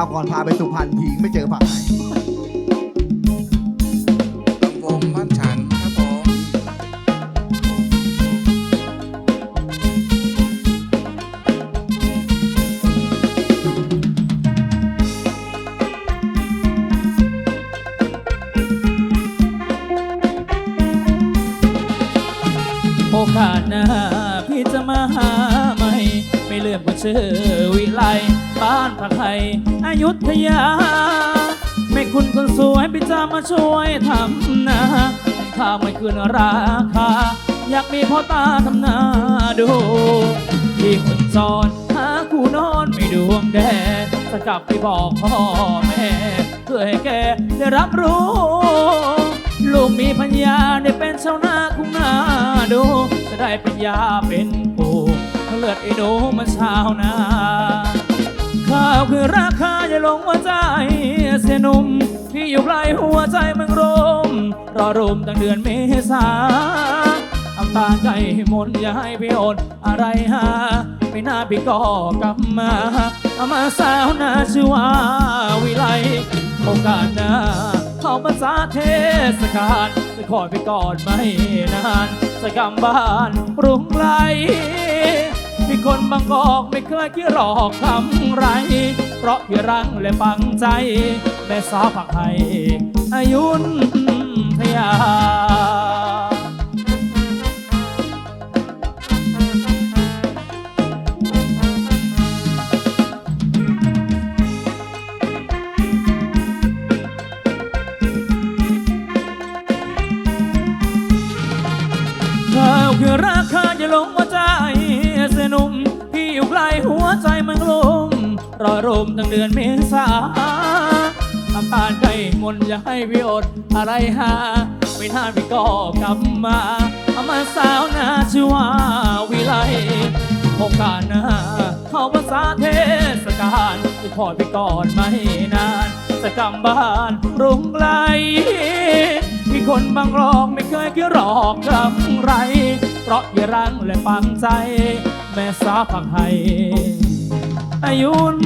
ถ้าก่อนพาไปสุพรรณทิ้งไม่เจอผักไหนลำวงบ้านฉันครับผมโอกาสหน้าพี่จะมาหา เลือกว่าชื่อวิไลบ้านพักไทยอยุธยา ไม่คุณคนสวยพี่จะมาช่วยทำนาข้าวไม่คืนราคา อยากมีพ่อตาทำนาดูที่คนจรหาคู่นอนไม่ดวงแดดจะกลับไปบอกพ่อแม่เพื่อให้แกได้รับรู้ลูกมีปัญญาได้เป็นชาวนาคุ้งนาดู จะได้เป็นยาเป็นปูทั้ง เลือดไอ้หนูมันชาวนา ข้าวคือราคาอย่าลงว่าใจเสียหนุ่มพี่อยู่ไกลหัวใจมันรมรอรุมตั้งเดือนเมษาทำตาใจหมนอย่าให้พี่อดอะไรหาไม่น่าพี่ก็กลับมาเอามาสาวนาชื่อว่าวิไลโอกาสหน้าเข้ามาสาเทศกาลจะคอยไปก่อนไม่นานจะกำบ้านปรุงไร มีคนบางกอกไม่เคยคิดหรอกทำไร เพราะพี่รังและปังใจ แม่สาวผักไห้อายุนทยาคือราคาอย่าลงว่า วใจมันลมรอรมตั้งเดือนเมษาทำตาใจมนอย่าให้พี่อดอะไรหา ไม่นานพี่ก็กลับมาเอามาสาวนาชื่อว่าวิไลโอกาสหน้าเข้าภาษาเทศกาลจะคอยไปก่อนไม่นานจะกำบ้านรุงไกลมีคนบางรอกไม่เคยคิดหรอกกำไร เพราะอย่ารังและปังใจ แม่สาวผักไห้ อายุน